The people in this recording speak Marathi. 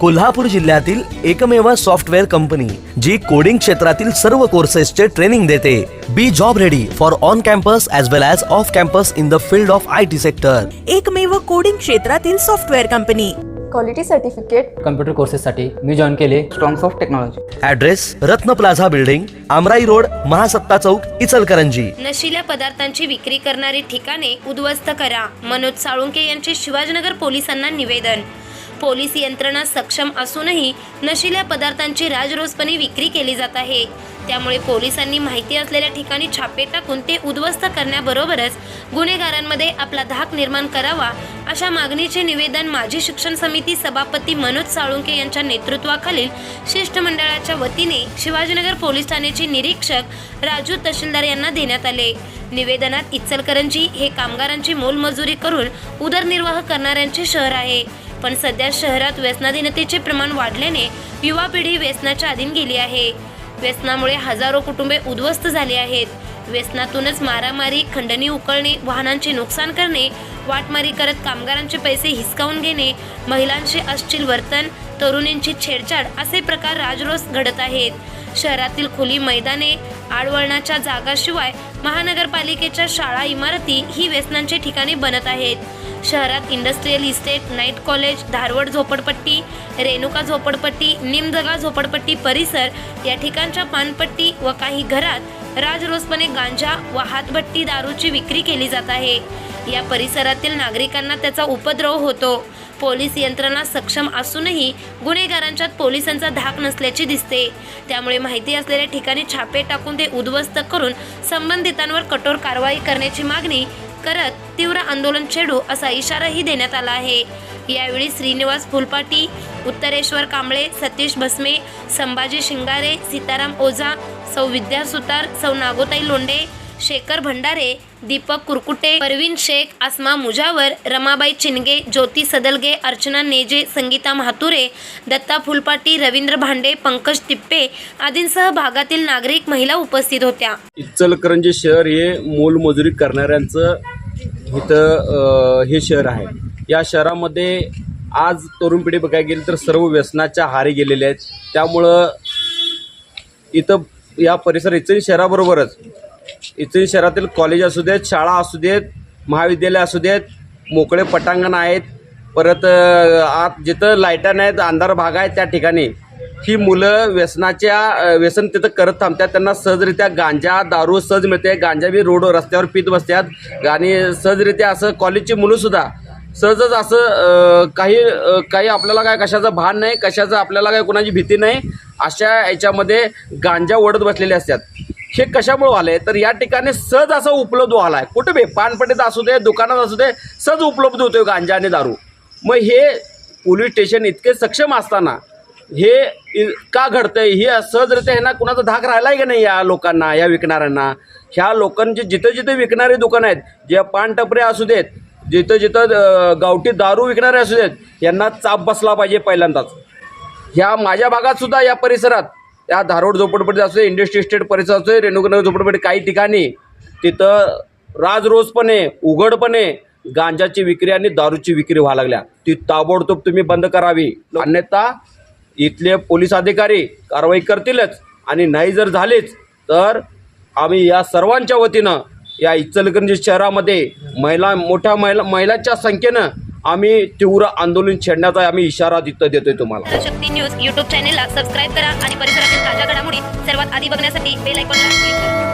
कोल्हापूर जिल्ह्यातील एकमेव सॉफ्टवेअर कंपनी जी कोडिंग क्षेत्रातील सर्व कोर्सेसचे ट्रेनिंग देते. Be job ready for on campus as well as off campus in the field of I T sector एकमेव कोडिंग क्षेत्रातील software company. Quality certificate computer कोर्सेससाठी मी जॉईन केले. Strongs of technology address Ratna plaza building Amrai road Mahasatta चौक इचलकरंजी. नशिल्या पदार्थांची विक्री करणारी ठिकाणे उद्ध्वस्त करा. मनोज साळुंके यांचे शिवाजीनगर पोलिसांना निवेदन. पोलीस यंत्रणा सक्षम असूनही नशिल्या पदार्थांची राजरोसपणे विक्री केली जात आहे. त्यामुळे पोलिसांनी माहिती असलेल्या ठिकाणी छापे टाकून ते उद्ध्वस्त करण्याबरोबरच गुन्हेगारांमध्ये आपला धाक निर्माण करावा अशा मागणीचे निवेदन माजी शिक्षण समिती सभापती मनोज साळुंके यांच्या नेतृत्वाखालील शिष्टमंडळाच्या वतीने शिवाजीनगर पोलीस ठाण्याचे निरीक्षक राजू तहसीलदार यांना देण्यात आले. निवेदनात इचलकरंजी हे कामगारांची मोलमजुरी करून उदरनिर्वाह करणाऱ्यांचे शहर आहे. पण सध्या शहरात व्यसनाधीनतेचे प्रमाण वाढल्याने युवा पिढी व्यसनाच्या अधीन गेली आहे. व्यसनामुळे हजारो कुटुंबे उद्ध्वस्त झाली आहेत. व्यसनातूनच मारामारी खंडणी उकळणे वाहनांचे नुकसान करणे वाटमारी करत कामगारांचे पैसे हिसकावून घेणे महिलांचे अश्चिल वर्तन तरुणींची छेडछाड असे प्रकार राजरोस घडत आहेत. शहरातील खुली मैदाने आडवळणाच्या जागाशिवाय महानगरपालिकेच्या शाळा इमारती ही व्यसनांचे ठिकाणी बनत आहेत. शहरात industrial estate night college Dharwad झोपडपट्टी रेणुका झोपडपट्टी निमजगा झोपडपट्टी परिसर या ठिकाणच्या पानपट्टी व काही घरात राजरोसपणे गांजा व हातभट्टी दारूची विक्री केली जात आहे. या परिसरातील नागरिकांना त्याचा उपद्रव होतो. पोलीस यंत्रणा सक्षम असूनही गुन्हेगारांच्यात पोलिसांचा धाक नसल्याचे दिसते. त्यामुळे माहिती असलेल्या ठिकाणी छापे टाकून ते उद्ध्वस्त करून संबंधितांवर कठोर कारवाई करण्याची मागणी करत तीव्र आंदोलन छेडू असा इशाराही देण्यात आला आहे. यावेळी श्रीनिवास फुलपाटी उत्तरेश्वर कांबळे सतीश भस्मे संभाजी शिंगारे सीताराम ओझा सौ विद्या सुतार सौ नागोताई लोंडे शेखर भंडारे दीपक कुरकुटे परवीन शेख आसमा मुजावर रमाबाई चिनगे ज्योती सदलगे अर्चना नेजे संगीता म्हातुरे दत्ता फुलपाटी रवींद्र भांडे पंकज तिप्पे आदींसह भागातील नागरिक महिला उपस्थित होत्या. इचलकरंजी शहर हे मोलमजुरी करणाऱ्यांचं इथं हे शहर आहे. या शहरामध्ये आज तरुण पिढी बघायला गेली तर सर्व व्यसनाच्या हारी गेलेले आहेत. त्यामुळं इथं या परिसर इचलकरंजी शहराबरोबरच. इचलकरंजी शहरातील कॉलेज असू देत शाळा असू देत महाविद्यालय असू देत मोकळे पटांगण आहेत. परत आत जिथं लाईटा नाहीत अंधार भाग आहेत त्या ठिकाणी ही मुलं व्यसनाच्या व्यसन तिथं करत थांबतात. त्यांना सहजरित्या गांजा दारू सहज मिळते. गांजा बी रोड रस्त्यावर पित बसतात. आणि सहजरित्या असं कॉलेजची मुलंसुद्धा सहजच असं काही काही आपल्याला काय कशाचं भान नाही कशाचं आपल्याला काय कोणाची भीती नाही अशा याच्यामध्ये गांजा ओढत बसलेले असतात. हे कशामुळे आहे तर या ठिकाणी सहज असं उपलब्ध व्हायला आहे कुठं बे पानपट्टीत असू दे दुकानात असू दे सहज उपलब्ध होतो गांजा आणि दारू. मग हे पोलीस स्टेशन इतके सक्षम असताना हे इ- का घडतंय? हे सहजरित्या ह्यांना कुणाचा धाक राहिला आहे का नाही या लोकांना या विकणाऱ्यांना? ह्या लोकांचे जिथं जिथं विकणारे दुकान आहेत जे पानटपरे असू देत जिथं जिथं गावठी दारू विकणारे असू देत यांना चाप बसला पाहिजे पहिल्यांदाच. ह्या माझ्या भागात सुद्धा या परिसरात या धारोड झोपडपट्टी असू दे इंडस्ट्री इस्टेट परिसर असू दे रेणुकनगर झोपडपट्टी काही ठिकाणी तिथं राजरोजपणे उघडपणे गांजाची विक्री आणि दारूची विक्री व्हायला लागल्या. ती ताबडतोब तुम्ही बंद करावी. अन्यथा इथले पोलीस अधिकारी कारवाई करतीलच आणि नाही जर झालेच तर आम्ही या सर्वांच्या वतीनं या इचलकरंजी शहरामध्ये महिला मोठ्या महिला महिलांच्या संख्येनं आम्ही तीव्र आंदोलन छेडण्याचा आम्ही इशारा तिथं देतोय तुम्हाला. शक्ती न्यूज युट्यूब चॅनेलला सबस्क्राईब करा आणि परिसरातील ताज्या घडामोडी सर्वात आधी बघण्यासाठी बेल आयकॉनला क्लिक करा.